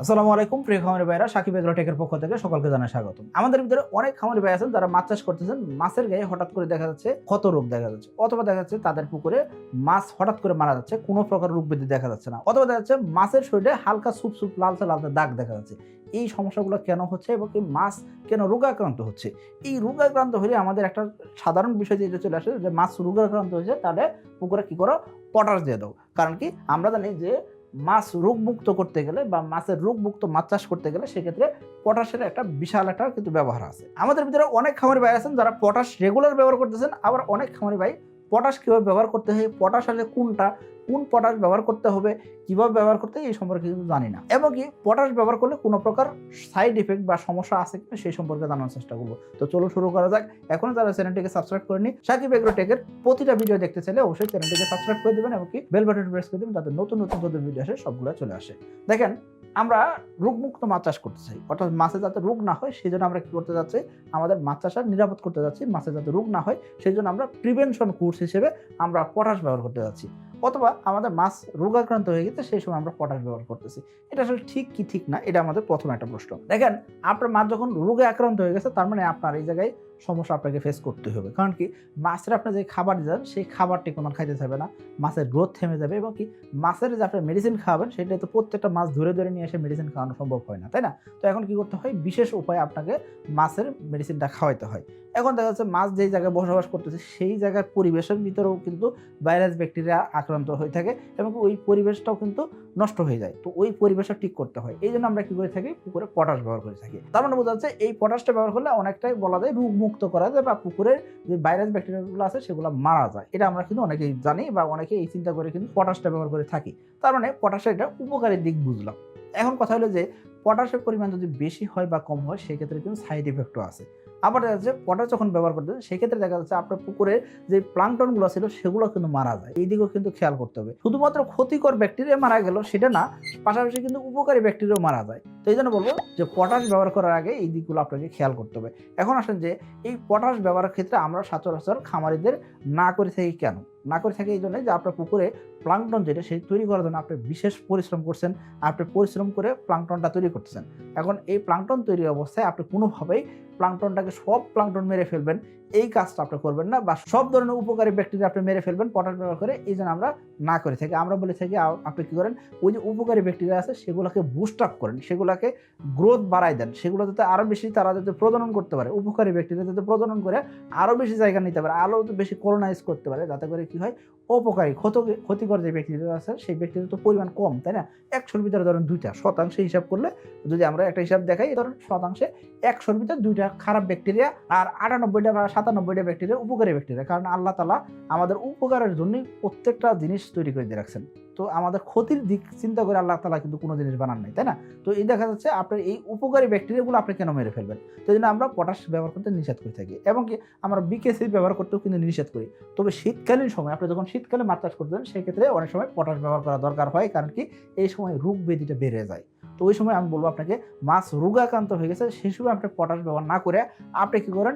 আসসালামু আলাইকুম, প্রিয় খামারি ভাইরা সাকিব এগ্রো টেকের পক্ষ থেকে সকলকে জানাই স্বাগত আমাদের ভিতরে অনেক খামারি ভাই আছেন, যারা মাছ চাষ করতেছেন, মাছের গায়ে হঠাৎ করে দেখা যাচ্ছে ক্ষত রোগ দেখা যাচ্ছে, অথবা দেখা যাচ্ছে তাদের পুকুরে মাছ হঠাৎ করে মারা যাচ্ছে, কোনো প্রকার রোগ ব্যাধি দেখা যাচ্ছে না, অথবা দেখা যাচ্ছে মাছের শরীরে হালকা সুপ সুপ লালচে লালচে দাগ দেখা যাচ্ছে। এই সমস্যাগুলো কেন হচ্ছে এবং এই মাছ কেন রোগাক্রান্ত হচ্ছে? এই রোগাক্রান্ত হলে আমাদের একটা সাধারণ বিষয় যেটা চলে আসে, যে মাছ রোগাক্রান্ত হয়েছে, তাহলে পুকুরে কি করো? পটাশ দিয়ে দাও। কারণ কি? আমরা জানি যে মাছ রোগমুক্ত করতে গেলে বা মাছের রোগমুক্ত মাছ চাষ করতে গেলে সেক্ষেত্রে পটাশের একটা বিশাল একটা কিন্তু ব্যবহার আছে। আমাদের ভিতরে অনেক খামারি ভাই আছেন যারা পটাশ রেগুলার ব্যবহার করতেছেন, আবার অনেক খামারি ভাই পটাশ কীভাবে ব্যবহার করতে হয়, পটাশ আসলে কোনটা কোন পটাশ ব্যবহার করতে হবে, কীভাবে ব্যবহার করতে এই সম্পর্কে কিন্তু জানি না। এবং কি পটাশ ব্যবহার করলে কোনো প্রকার সাইড ইফেক্ট বা সমস্যা আছে কিনা, সেই সম্পর্কে জানার চেষ্টা করব। তো চলো শুরু করা যাক। এখন যারা চ্যানেলটিকে সাবস্ক্রাইব করেনি সাকিব এগ্রোটেকের প্রতিটা ভিডিও দেখতে চাইলে অবশ্যই চ্যানেলটিকে সাবস্ক্রাইব করে দেবেন এবং কি বেল বাটন প্রেস করে দেবেন, যাতে নতুন নতুন যত ভিডিও আসে, সবগুলো চলে আসে। দেখেন, আমরা রোগমুক্ত মাছ চাষ করতে চাই। অর্থাৎ মাছে যাতে রোগ না হয়, সেই জন্য আমরা কি করতে যাচ্ছি, আমাদের মাছ চাষার নিরাপদ করতে যাচ্ছি। মাছে যাতে রোগ না হয়, সেই জন্য আমরা প্রিভেনশন কোর্স হিসেবে আমরা পটাশ ব্যবহার করতে যাচ্ছি। অথবা আমাদের মাছ রোগাক্রান্ত হয়ে গেছে, সেই সময় আমরা পটাশ ব্যবহার করতেছি। এটা আসলে ঠিক কি ঠিক না, এটা আমাদের প্রথম একটা প্রশ্ন। দেখেন, আপনার মাছ যখন রোগে আক্রান্ত হয়ে গেছে, তার মানে আপনার এই জায়গায় সমস্যা আপনাকে ফেস করতে হবে। কারণ কি? মাছের আপনি যে খাবার দেন সেই খাবারটি কোনো খাইতে থাকবে না। মাছের গ্রোথ থেমে যাবে এবং কি? মাছের যে আপনি মেডিসিন খাওয়াবেন, সেটা তো প্রত্যেকটা মাছ ধরে ধরে নিয়ে এসে মেডিসিন খাওয়ানো সম্ভব হয় না, তাই না? তো এখন কি করতে হয়? বিশেষ উপায়ে আপনাকে মাছের মেডিসিনটা খাওয়াইতে হয়। এখন দেখা যাচ্ছে মাছ যেই জায়গায় বসবাস করতেছে, সেই জায়গার পরিবেশের ভিতরেও কিন্তু ভাইরাস, ব্যাকটেরিয়া আক্রান্ত হয়ে থাকে এবং ওই পরিবেশটাও কিন্তু নষ্ট হয়ে যায়। তো ওই পরিবেশটা ঠিক করতে হয়। এই জন্য আমরা কি করে থাকি? পুকুরে পটাশ ব্যবহার করে থাকি। তার মানে বোঝা যাচ্ছে, এই পটাশটা ব্যবহার করলে অনেকটাই বলা যায় রোগ মুক্ত করা যায় বা পুকুরের যে ভাইরাস ব্যাকটেরিয়াগুলো আছে সেগুলো মারা যায়। এটা আমরা কিন্তু অনেকেই জানি বা অনেকে এই চিন্তা করে কিন্তু পটাশটা ব্যবহার করে থাকি। তার মানে পটাশের এটা উপকারী দিক বুঝলাম। এখন কথা হলো যে, পটাশের পরিমাণ যদি বেশি হয় বা কম হয়, সেক্ষেত্রে কিন্তু সাইড ইফেক্টও আছে। আবার দেখা যাচ্ছে পটাশ যখন ব্যবহার করতে সেক্ষেত্রে দেখা যাচ্ছে আপনার পুকুরে যে প্লাংটনগুলো ছিল, সেগুলো কিন্তু মারা যায়। এই দিকেও কিন্তু খেয়াল করতে হবে। শুধুমাত্র ক্ষতিকর ব্যাকটেরিয়া মারা গেল, সেটা না, পাশাপাশি কিন্তু উপকারী ব্যাকটেরিয়াও মারা যায়। তো এই জন্য বলব যে পটাশ ব্যবহার করার আগে এই দিকগুলো আপনাকে খেয়াল করতে হবে। এখন আসেন যে, এই পটাশ ব্যবহারের ক্ষেত্রে আমরা সচরাচর খামারিদের না করে থাকি কেন? না করে থাকি এই জন্য যে আপনার পুকুরে প্লাংটন যেটা সেই তৈরি করার জন্য আপনি বিশেষ পরিশ্রম করছেন। আপনি পরিশ্রম করে প্লাংটনটা তৈরি করতেছেন। এখন এই প্লাংটন তৈরি অবস্থায় আপনি কোনোভাবেই প্লাংটনটাকে সব প্লাংটন মেরে ফেলবেন, এই কাজটা আপনি করবেন না বা সব ধরনের উপকারী ব্যাকটেরিয়া আপনি মেরে ফেলবেন পটাশ ব্যবহার করে এই জন্য আমরা না করে থাকি। আমরা বলে থাকি আপনি কী করেন, ওই যে উপকারী ব্যাকটেরিয়া আছে সেগুলোকে বুস্ট আপ করেন, সেগুলোকে গ্রোথ বাড়াই দেন, সেগুলো যাতে আরও বেশি তারা যাতে প্রজনন করতে পারে, উপকারী ব্যাকটেরিয়া যাতে প্রজনন করে আরও বেশি জায়গা নিতে পারে আরও বেশি করোনাইজ করতে পারে, যাতে করে কী হয়, অপকারী, ক্ষত ক্ষতিকর যে ব্যাকটেরিয়া আছে, সেই ব্যাকটেরিয়া তো পরিমাণ কম, তাই না? একশোর ভিতরে ধরেন দুইটা, শতাংশে হিসাব করলে যদি আমরা একটা হিসাব দেখাই, ধরেন শতাংশে একশোর ভিতরে দুইটা খারাপ ব্যাকটেরিয়া আর আটানব্বইটা বা সাতানব্বইটা ব্যাকটেরিয়া উপকারী ব্যাকটেরিয়া কারণ আল্লাহ তালা আমাদের উপকারের জন্যই প্রত্যেকটা জিনিস তৈরি করে দিয়ে রাখছেন। তো আমাদের ক্ষতির দিক চিন্তা করে আল্লাহ তালা কিন্তু কোনো জিনিস বানান নাই, তাই না? তো এই দেখা যাচ্ছে আপনার এই উপকারী ব্যাকটেরিয়াগুলো আপনি কেন মেরে ফেলবেন? তো জন্য আমরা পটাশ ব্যবহার করতে নিষেধ করে থাকি এবং কি আমরা বিকেসি ব্যবহার করতেও কিন্তু নিষেধ করি। তবে শীতকালীন সময় আপনি যখন শীতকালে মাছ চাষ করতেন সেক্ষেত্রে অনেক সময় পটাশ ব্যবহার করা দরকার হয়, কারণ কি এই সময় রোগ ব্যাধিটা বেড়ে যায়। তো ওই সময় আমি বলব আপনাকে, মাছ রোগাক্রান্ত হয়ে গেছে, সেই সময় আপনি পটাশ ব্যবহার না করে আপনি কি করেন,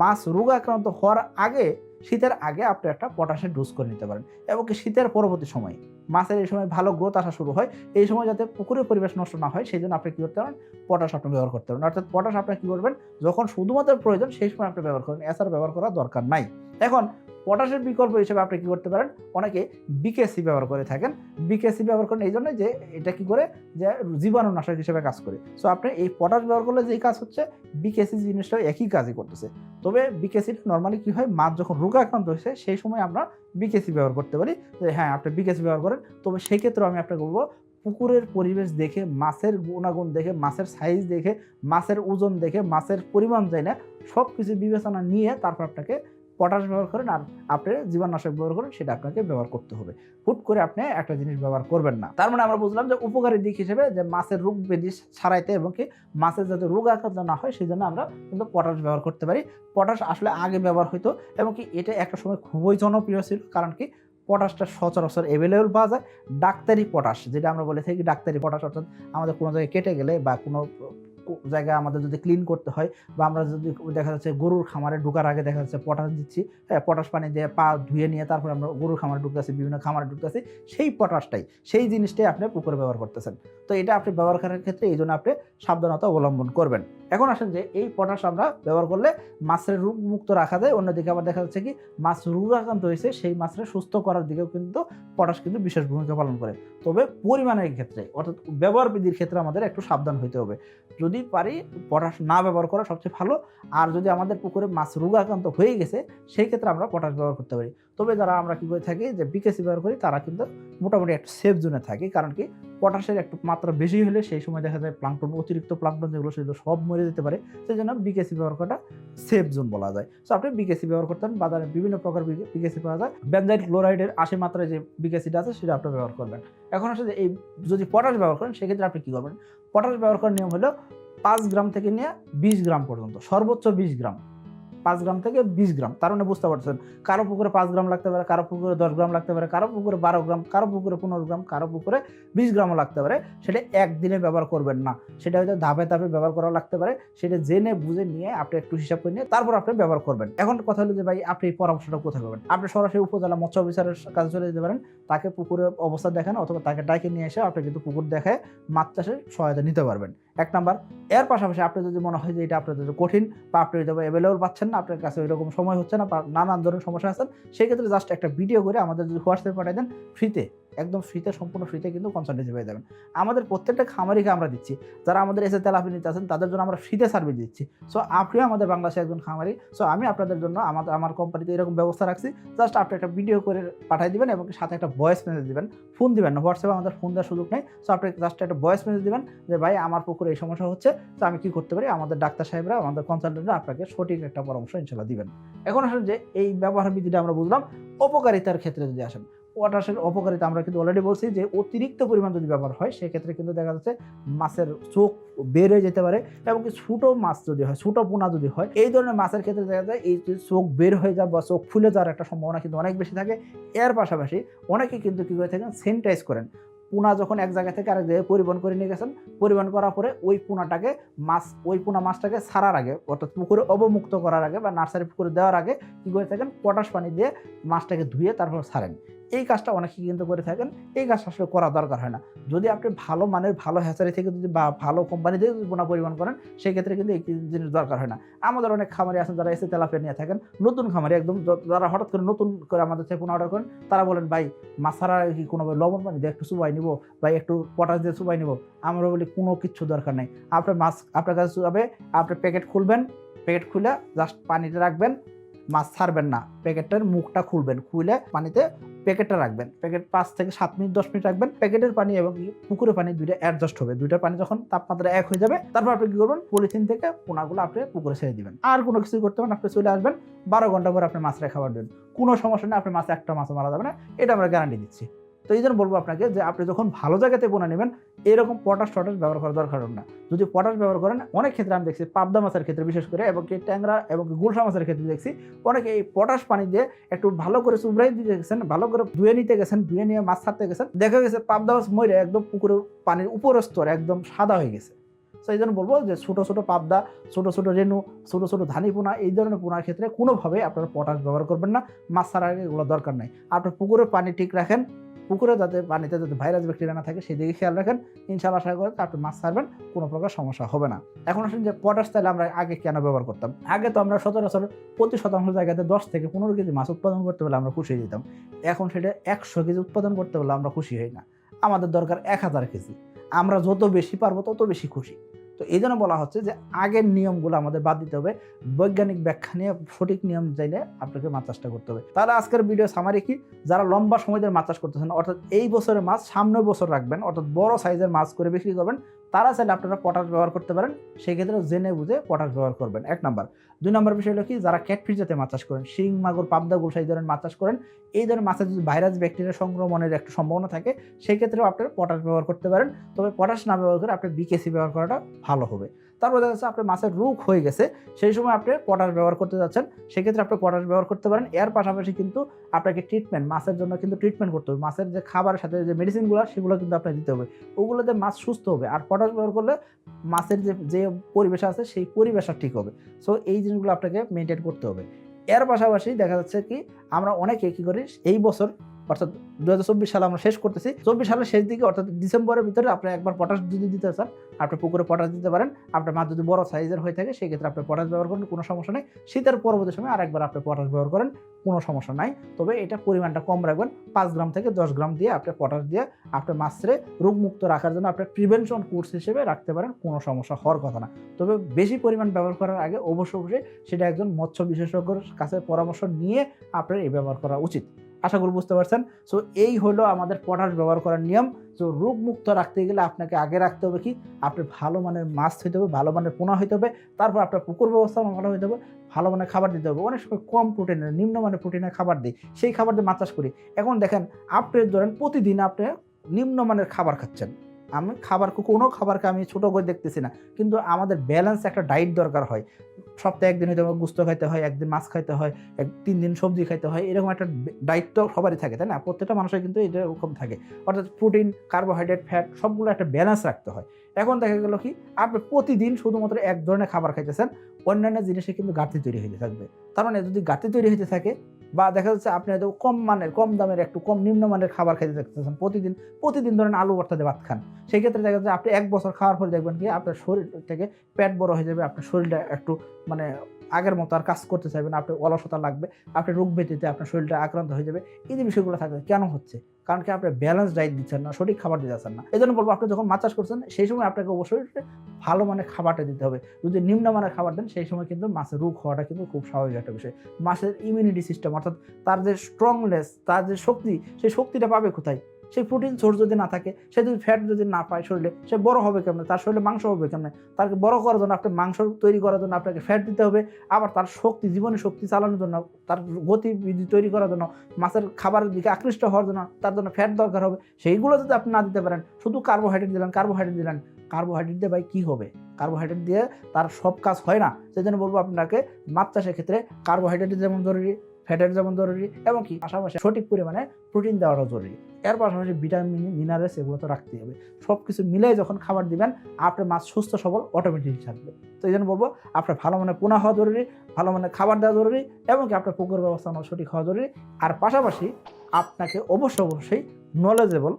মাছ রোগাক্রান্ত হওয়ার আগে, শীতের আগে আপনি একটা পটাশের ডোজ করে নিতে পারেন এবং কি শীতের পরবর্তী সময়। মাছের এই সময় ভালো গ্রোথ আসা শুরু হয়, এই সময় যাতে পুকুরের পরিবেশ নষ্ট না হয়, সেই জন্য আপনি কী করতে পারেন? পটাশ আপনি ব্যবহার করতে পারেন। অর্থাৎ পটাশ আপনি কী করবেন? যখন শুধুমাত্র প্রয়োজন, সেই সময় আপনি ব্যবহার করেন। এছাড়া ব্যবহার করার দরকার নাই। এখন পটাশের বিকল্প হিসেবে আপনি কী করতে পারেন? অনেকে বিকেসি ব্যবহার করে থাকেন। বিকেসি ব্যবহার করেন এই জন্য যে, এটা কি করে? যে, জীবাণুনাশক হিসেবে কাজ করে। সো আপনি এই পটাশ ব্যবহার করলে যেই কাজ হচ্ছে বিকেসি জিনিসটা একই কাজই করতেছে। তবে বিকেসি নর্মালি কি হয়? মাছ যখন রোগাক্রান্ত হয়েছে, সেই সময় আমরা বিকেসি ব্যবহার করতে পারি। যে হ্যাঁ আপনি বিকেসি ব্যবহার করেন। তবে সেই ক্ষেত্রে আমি আপনাকে বলব, পুকুরের পরিবেশ দেখে, মাছের গুণাগুণ দেখে, মাছের সাইজ দেখে, মাছের ওজন দেখে, মাছের পরিমাণ যায় না সব কিছু বিবেচনা নিয়ে তারপর আপনাকে পটাশ ব্যবহার করেন আর আপনি জীবাণুনাশক ব্যবহার করেন, সেটা আপনাকে ব্যবহার করতে হবে। হুট করে আপনি একটা জিনিস ব্যবহার করবেন না। তার মানে আমরা বুঝলাম যে উপকারী দিক হিসেবে যে মাছের রোগ ব্যাধি ছাড়াইতে এবং কি মাছের যাতে রোগ আক্রান্ত না হয় সেই জন্য আমরা কিন্তু পটাশ ব্যবহার করতে পারি। পটাশ আসলে আগে ব্যবহার হতো এবং কি এটা একটা সময় খুবই জনপ্রিয় ছিল, কারণ কি পটাশটা সচরাচর অ্যাভেলেবল পাওয়া যায়। ডাক্তারি পটাশ, যেটা আমরা বলে থাকি ডাক্তারি পটাশ, অর্থাৎ আমাদের কোনো জায়গায় কেটে গেলে বা কোনো জায়গায় আমাদের যদি ক্লিন করতে হয় বা আমরা যদি দেখা যাচ্ছে গরুর খামারে ঢোকার আগে দেখা যাচ্ছে পটাশ দিচ্ছি হ্যাঁ পটাশ পানি দিয়ে পা ধুয়ে নিয়ে তারপরে আমরা গরুর খামারে ঢুকতেছি, বিভিন্ন খামারে ঢুকতেছি, সেই পটাশটাই সেই জিনিসটাই আপনি পুকুরে ব্যবহার করতেছেন। তো এটা আপনি ব্যবহার করার ক্ষেত্রে এই জন্য আপনি সাবধানতা অবলম্বন করবেন। এখন আসেন যে এই পটাশ আমরা ব্যবহার করলে মাছের রোগ মুক্ত রাখা যায়, অন্যদিকে আবার দেখা যাচ্ছে কি মাছ রোগ আক্রান্ত হয়েছে, সেই মাছের সুস্থ করার দিকেও কিন্তু পটাশ কিন্তু বিশেষ ভূমিকা পালন করে। তবে পরিমাণের ক্ষেত্রে, অর্থাৎ ব্যবহার বিধির ক্ষেত্রে আমাদের একটু সাবধান হইতে হবে। যদি পারি পটাশ না ব্যবহার করা সবচেয়ে ভালো। আর যদি আমাদের পুকুরে মাছ রোগ আক্রান্ত হয়ে গেছে, সেই ক্ষেত্রে আমরা পটাশ ব্যবহার করতে পারি। তবে যারা আমরা কি করে থাকি যে বিকেসি ব্যবহার করি, তারা কিন্তু মোটামুটি একটু সেফ জোনে থাকি। কারণ কি? পটাশের একটু মাত্রা বেশি হলে সেই সময় দেখা যায় প্লাঙ্কটন অতিরিক্ত প্লাঙ্কটন যেগুলো, সেগুলো সব মরে যেতে পারে। সেই জন্য বিকেসি ব্যবহার করাটা সেফ জোন বলা যায়। সো আপনি বিকেসি ব্যবহার করতেন বাজারে বিভিন্ন প্রকার বিকেসি পাওয়া যায়। বেনজাইট ক্লোরাইডের আশি মাত্রায় যে বিকেসিটা আছে, সেটা আপনি ব্যবহার করবেন। এখন আসলে এই যদি পটাশ ব্যবহার করেন, সেক্ষেত্রে আপনি কী করবেন? পটাশ ব্যবহার করার নিয়ম হলো পাঁচ গ্রাম থেকে নিয়ে বিশ গ্রাম পর্যন্ত সর্বোচ্চ বিশ গ্রাম। পাঁচ গ্রাম থেকে বিশ গ্রাম, তার মানে বুঝতে পারছেন। কারও পুকুরে পাঁচ গ্রাম লাগতে পারে, কারও পুকুরে দশ গ্রাম লাগতে পারে, কারও পুকুরে বারো গ্রাম, কারও পুকুরে পনেরো গ্রাম, কারও পুকুরে বিশ গ্রামও লাগতে পারে। সেটা একদিনে ব্যবহার করবেন না। সেটা হয়তো ধাপে ধাপে ব্যবহার করা লাগতে পারে। সেটা জেনে বুঝে নিয়ে আপনি একটু হিসাব করে নিয়ে তারপর আপনি ব্যবহার করবেন। এখন কথা হলো যে ভাই, আপনি এই পরামর্শটা কোথায় পাবেন? আপনি সরাসরি উপজেলা মৎস্য অফিসারের কাছে চলে যেতে পারেন। তাকে পুকুরের অবস্থা দেখান অথবা তাকে ডাকে নিয়ে এসে আপনি কিন্তু পুকুর দেখায় মাছ চাষের সহায়তা নিতে পারবেন। এক নাম্বার, এর পাশাপাশি আপনি যদি মনে হয় যে এটা আপনার যদি কঠিন বা আপনি হয়তো অ্যাভেলেবল পাচ্ছেন না আপনার কাছে ওই রকম সময় হচ্ছে না নানান ধরনের সমস্যা আছেন সেই ক্ষেত্রে জাস্ট একটা ভিডিও করে আমাদের যদি হোয়াটসঅ্যাপে পাঠিয়ে দেন ফ্রিতে একদম ফ্রিতে সম্পূর্ণ ফ্রিতে কিন্তু কনসালটেন্সি পেয়ে যাবেন আমাদের প্রত্যেকটা খামারিকে আমরা দিচ্ছি। যারা আমাদের এসে তেলাপি নিতে আছেন তাদের জন্য আমরা ফ্রিতে সার্ভিস দিচ্ছি। সো আপনিও আমাদের বাংলাদেশে একজন খামারি। সো আমি আপনাদের জন্য আমাদের আমার কোম্পানিতে এরকম ব্যবস্থা রাখছি। জাস্ট আপনি একটা ভিডিও করে পাঠিয়ে দিবেন এবং সাথে একটা ভয়েস মেসেজ দিবেন। ফোন দিবেন না হোয়াটসঅ্যাপে আমাদের ফোন দেওয়ার সুযোগ নেই। সো আপনি জাস্ট একটা ভয়েস মেসেজ দিবেন যে, ভাই, আমার পুকুরে এই সমস্যা হচ্ছে। তো আমি কি করতে পারি? আমাদের ডাক্তার সাহেবরা, আমাদের কনসালটেন্টরা আপনাকে সঠিক একটা পরামর্শ ইনশাল্লাহ দিবেন। এখন আসলে যে, এই ব্যবহার বিধিটা আমরা বুঝলাম। অপকারিতার ক্ষেত্রে যদি আসেন পটাশের অপকারিতা আমরা কিন্তু অলরেডি বলছি যে অতিরিক্ত পরিমাণ যদি ব্যবহার হয়, সেক্ষেত্রে কিন্তু দেখা যাচ্ছে মাছের চোখ বের হয়ে যেতে পারে এবং কি ছোটো মাছ যদি হয়, ছোটো পোনা যদি হয়, এই ধরনের মাছের ক্ষেত্রে দেখা যায় এই চোখ বের হয়ে যাওয়া বা চোখ ফুলে যাওয়ার একটা সম্ভাবনা কিন্তু অনেক বেশি থাকে। এর পাশাপাশি অনেকে কিন্তু কী করে থাকেন সেনিটাইজ করেন। পোনা যখন এক জায়গা থেকে আরেক জায়গায় পরিবহন করে নিয়ে গেছেন, পরিবহন করার পরে ওই পোনাটাকে মাছ, ওই পোনা মাছটাকে ছাড়ার আগে, অর্থাৎ পুকুরে অবমুক্ত করার আগে বা নার্সারি পুকুরে দেওয়ার আগে কী করে থাকেন পটাশ পানি দিয়ে মাছটাকে ধুয়ে তারপর ছাড়েন এই কাজটা অনেকে কিন্তু করে থাকেন, এই কাজটা আসলে করা দরকার হয় না। যদি আপনি ভালো মানের, ভালো হ্যাচারি থেকে যদি বা ভালো কোম্পানি থেকে যদি পোনা পরিমাণ করেন সেই ক্ষেত্রে কিন্তু এই জিনিস দরকার হয় না। আমাদের অনেক খামারি আছেন যারা এসে তেলাপিয়া নিয়ে থাকেন, নতুন খামারি একদম যারা হঠাৎ করে নতুন করে আমাদের থেকে পোনা অর্ডার করেন, তারা বলেন, ভাই মাছ ছাড়া কি কোনো লবণ পানি দিয়ে একটু চুবাই নিবো? বা একটু পটাশ দিয়ে চুবাই নিবো? আমরা বলি, কোনো কিচ্ছু দরকার নেই। আপনার মাছ, আপনার কাছে চুবাবে আপনি প্যাকেট খুলবেন প্যাকেট খুলে জাস্ট পানিতে রাখবেন মাছ ছাড়বেন না। প্যাকেটের মুখটা খুলবেন, খুলে পানিতে প্যাকেটটা রাখবেন। প্যাকেট পাঁচ থেকে সাত মিনিট, দশ মিনিট রাখবেন। প্যাকেটের পানি এবং পুকুরের পানি দুইটা অ্যাডজাস্ট হবে। দুইটার পানি যখন তাপমাত্রা এক হয়ে যাবে, তারপর আপনি কি করবেন? পলিথিন থেকে পোনাগুলো আপনি পুকুরে ছেড়ে দিবেন। আর কোনো কিছু করতে পারেন আপনি চলে আসবেন। বারো ঘণ্টা পর আপনি মাছটা খাবার দেবেন। কোনো সমস্যা নেই, আপনি মাছ একটা মাছ মারা যাবে না। এটা আমরা গ্যারান্টি দিচ্ছি। তো এই জন্য বলব আপনাকে যে আপনি যখন ভালো জায়গাতে পোনা নেবেন, এরকম পটাশ টটাশ ব্যবহার করা দরকার না। যদি পটাশ ব্যবহার করেন, অনেক ক্ষেত্রে আমি দেখছি পাবদা মাছের ক্ষেত্রে বিশেষ করে, এবং কি ট্যাংরা এবং গুলশা মাছের ক্ষেত্রে দেখছি, অনেকে এই পটাশ পানি দিয়ে একটু ভালো করে চুবড়াই দিতে গেছেন, ভালো করে ধুয়ে নিতে গেছেন, ধুয়ে নিয়ে মাছ ছাড়তে গেছেন, দেখা গেছে পাবদা মাছ মরে একদম পুকুরের পানির উপরের স্তর একদম সাদা হয়ে গেছে। তো এই জন্য বলব যে ছোটো ছোটো পাবদা, ছোটো ছোটো রেণু, ছোটো ছোটো ধানি পোনা, এই ধরনের পোনার ক্ষেত্রে কোনোভাবে আপনারা পটাশ ব্যবহার করবেন না, মাছ ছাড়ার এগুলো দরকার নাই। আপনার পুকুরের পানি ঠিক রাখেন পুকুরে যাতে পানিতে যাতে ভাইরাস ব্যাকটেরিয়া না থাকে, সেদিকে খেয়াল রাখেন। ইনশাল্লাহ আশা করে আপনি মাছ ছাড়বেন, কোনো প্রকার সমস্যা হবে না। এখন আসলে যে পটাশ তাহলে আমরা আগে কেন ব্যবহার করতাম? আগে তো আমরা সচরাচর প্রতি শতাংশ জায়গাতে দশ থেকে পনেরো কেজি মাছ উৎপাদন করতে পারলে আমরা খুশি যেতাম এখন সেটা একশো কেজি উৎপাদন করতে পারলে আমরা খুশি হই না। আমাদের দরকার এক হাজার কেজি। আমরা যত বেশি পারব তত বেশি খুশি। তো এই জন্য বলা হচ্ছে যে আগের নিয়মগুলো আমাদের বাদ দিতে হবে। বৈজ্ঞানিক ব্যাখ্যা নিয়ে সঠিক নিয়ম চাইলে আপনাকে মাছ চাষটা করতে হবে। তাহলে আজকের ভিডিও সামারি কি? যারা লম্বা সময় ধরে মাছ চাষ করতেছেন, অর্থাৎ এই বছরের মাছ সামনের বছর রাখবেন, অর্থাৎ বড় সাইজের মাছ করে বিক্রি করবেন তারা চাইলে আপনারা পটাশ ব্যবহার করতে পারেন সেই ক্ষেত্রে জেনে বুঝে পটাশ ব্যবহার করবেন। এক নাম্বার। দুই নম্বর বিষয় হলো কি, যারা ক্যাটফিস জাতীয় মাছ চাষ করেন, শিং, মাগুর, পাবদা গুলশা এই ধরনের মাছ চাষ করেন, এই ধরনের মাছের যদি ভাইরাস, ব্যাকটেরিয়া সংক্রমণের একটা সম্ভাবনা থাকে সেই ক্ষেত্রেও আপনারা পটাশ ব্যবহার করতে পারেন। তবে পটাশ না ব্যবহার করে আপনি বিকেসি ব্যবহার করাটা ভালো হবে। তারপর দেখা যাচ্ছে আপনার মাছের রোগ হয়ে গেছে, সেই সময় আপনি পটাশ ব্যবহার করতে যাচ্ছেন, সেক্ষেত্রে আপনি পটাশ ব্যবহার করতে পারেন। এর পাশাপাশি কিন্তু আপনাকে ট্রিটমেন্ট মাছের জন্য কিন্তু ট্রিটমেন্ট করতে হবে। মাছের যে খাবারের সাথে যে মেডিসিনগুলো সেগুলো কিন্তু আপনাকে দিতে হবে। ওগুলোতে মাছ সুস্থ হবে। আর পটাশ ব্যবহার করলে মাছের যে যে পরিবেশ আছে সেই পরিবেশটা ঠিক হবে। সো এই জিনিসগুলো আপনাকে মেনটেন করতে হবে। এর পাশাপাশি দেখা যাচ্ছে কি, আমরা অনেকে কী করি, এই বছর অর্থাৎ দু হাজার চব্বিশ সালে আমরা শেষ করতেছি। চব্বিশ সালের শেষ দিকে, অর্থাৎ ডিসেম্বরের ভিতরে আপনি একবার পটাশ যদি দিতে চান, আপনি পুকুরে পটাশ দিতে পারেন। আপনার মাছ যদি বড় সাইজের হয়ে থাকে, সেক্ষেত্রে আপনি পটাশ ব্যবহার করেন, কোনো সমস্যা নেই। শীতের পরবর্তী সময় আরেকবার আপনি পটাশ ব্যবহার করেন, কোনো সমস্যা নাই। তবে এটা পরিমাণটা কম রাখবেন। পাঁচ গ্রাম থেকে দশ গ্রাম দিয়ে আপনি পটাশ দিয়ে আপনি মাছরে রোগমুক্ত রাখার জন্য আপনি প্রিভেনশন কোর্স হিসেবে রাখতে পারেন, কোনো সমস্যা হওয়ার কথা না। তবে বেশি পরিমাণ ব্যবহার করার আগে অবশ্যই সেটা একজন মৎস্য বিশেষজ্ঞের কাছে পরামর্শ নিয়ে আপনার এই ব্যবহার করা উচিত। আশা করি বুঝতে পারছেন। সো এই হলো আমাদের পটাশ ব্যবহার করার নিয়ম। তো রোগমুক্ত রাখতে গেলে আপনাকে আগে রাখতে হবে কি? আপনার ভালো মানের মাছ হইতে হবে, ভালো মানের পোনা হইতে হবে, তারপর আপনার পুকুর ব্যবস্থা ভালো হইতে হবে, ভালো মানের খাবার দিতে হবে। অনেক সময় কম প্রোটিনের নিম্নমানের প্রোটিনের খাবার দিই, সেই খাবার দিয়ে মাছ চাষ করি। এখন দেখেন, আপনি ধরেন প্রতিদিন আপনি নিম্নমানের খাবার খাচ্ছেন। আমি খাবার, কোনো খাবারকে আমি ছোটো করে দেখতেছি না। কিন্তু আমাদের ব্যালেন্স একটা ডায়েট দরকার হয়। সপ্তাহে একদিন হয়তো গুস্ত খাইতে হয়, একদিন মাছ খাইতে হয়, এক তিন দিন সবজি খাইতে হয়, এরকম একটা দায়িত্ব সবারই থাকে, তাই না? প্রত্যেকটা মানুষের কিন্তু এটা এরকম থাকে। অর্থাৎ প্রোটিন কার্বোহাইড্রেট ফ্যাট সবগুলো একটা ব্যালেন্স রাখতে হয়। এখন দেখা গেল কি, আপনি প্রতিদিন শুধুমাত্র এক ধরনের খাবার খাইতেছেন, অন্যান্য জিনিসে কিন্তু ঘাটতি তৈরি হয়ে থাকবে। তার মানে যদি ঘাটতি তৈরি হতে থাকে বা দেখা যাচ্ছে আপনি হয়তো কম মানের, কম দামের একটু কম নিম্নমানের খাবার খেতে থাকতেছেন প্রতিদিন প্রতিদিন ধরেন আলু দিয়ে ভাত খান। সেই ক্ষেত্রে দেখা যাচ্ছে আপনি এক বছর খাওয়ার পরে দেখবেন কি আপনার শরীর থেকে পেট বড় হয়ে যাবে, আপনার শরীরটা একটু মানে আগের মতো আর কাজ করতে চাইবেন আপনি অলসতা লাগবে, আপনি রোগ ব্যাধিতে আপনার শরীরটা আক্রান্ত হয়ে যাবে। এই যে বিষয়গুলো থাকবে কেন হচ্ছে? কারণ কি আপনি ব্যালেন্স ডায়েট দিচ্ছেন না, সঠিক খাবার দিতে যাচ্ছেন না। এই জন্য বলব, আপনি যখন মাছ চাষ করছেন, সেই সময় আপনাকে অবশ্যই ভালো মানের খাবারটা দিতে হবে। যদি নিম্নমানের খাবার দেন, সেই সময় কিন্তু মাছের রোগ হওয়াটা কিন্তু খুব স্বাভাবিক একটা বিষয়। মাছের ইমিউনিটি সিস্টেম অর্থাৎ তার যে স্ট্রংনেস তার যে শক্তি, সেই শক্তিটা পাবে কোথায়? সেই প্রোটিন সোর্স যদি না থাকে, সে যদি ফ্যাট যদি না পায় শরীরে, সে বড় হবে কেমনে? তার শরীরে মাংস হবে কেমনে? তাকে বড় করার জন্য আপনি মাংস তৈরি করার জন্য আপনাকে ফ্যাট দিতে হবে। আবার তার শক্তি, জীবনের শক্তি চালানোর জন্য, তার গতিবিধি তৈরি করার জন্য, মাছের খাবারের দিকে আকৃষ্ট হওয়ার জন্য তার জন্য ফ্যাট দরকার হবে। সেইগুলো যদি আপনি না দিতে পারেন, শুধু কার্বোহাইড্রেট দিলেন কার্বোহাইড্রেট দিলেন কার্বোহাইড্রেট দিয়ে ভাই কী হবে? কার্বোহাইড্রেট দিয়ে তার সব কাজ হয় না। সেই জন্য বলব আপনাকে মাছ চাষের ক্ষেত্রে কার্বোহাইড্রেট যেমন জরুরি ফ্যাটের যেমন জরুরি এবং কি পাশাপাশি সঠিক পরিমাণে প্রোটিন দেওয়াটাও জরুরি। এর পাশাপাশি ভিটামিন মিনারেলস এগুলো তো রাখতেই হবে। সব কিছু মিলে যখন খাবার দিবেন, আপনার মাছ সুস্থ, সবল অটোমেটিক থাকবে। তো এই জন্য বলব, আপনার ভালো মানে পোনা হওয়া জরুরি, ভালো মানে খাবার দেওয়া জরুরি এবং কি আপনার পুকুর ব্যবস্থা সঠিক হওয়া জরুরি। আর পাশাপাশি আপনাকে অবশ্য অবশ্যই নলেজেবল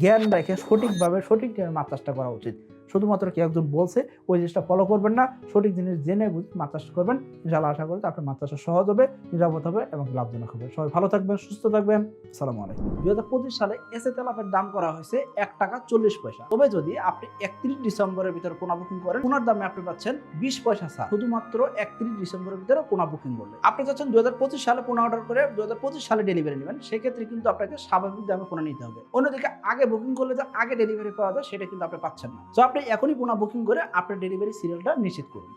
জ্ঞান রেখে সঠিকভাবে সঠিক টাইমে মাছ চাষটা করা উচিত। শুধুমাত্র কেউ একজন বলছে, ওই জিনিসটা ফলো করবেন না, সঠিক জিনিস জেনে বুঝে মাছ চাষ করবেন। ইনশাআল্লাহ আশা করি আপনার মাছ চাষটা সহজ হবে, নিরাপদ হবে এবং লাভজনক হবে। সবাই ভালো থাকবেন, সুস্থ থাকবেন। আসসালামু আলাইকুম। দুই হাজার পঁচিশ সালে এসে তেলাপের দাম করা হয়েছে এক টাকা চল্লিশ পয়সা। তবে যদি আপনি একত্রিশ ডিসেম্বরের ভিতরে পোনা বুকিং করেন পোনার দামে আপনি পাচ্ছেন বিশ পয়সা ছাড়। শুধুমাত্র একত্রিশ ডিসেম্বরের ভিতরে পোনা বুকিং করলে। আপনি চাচ্ছেন দুই হাজার পঁচিশ সালে পোনা অর্ডার করে দুই হাজার পঁচিশ সালে ডেলিভারি নেবেন, সেক্ষেত্রে কিন্তু আপনাকে স্বাভাবিক দামে পোনা নিতে হবে। অন্যদিকে আগে বুকিং করলে যে আগে ডেলিভারি পাওয়া যায়, সেটা কিন্তু আপনি পাচ্ছেন না। তো আপনি এখনই পুনা বুকিং করে আপনার ডেলিভারি সিরিয়ালটা নিশ্চিত করুন।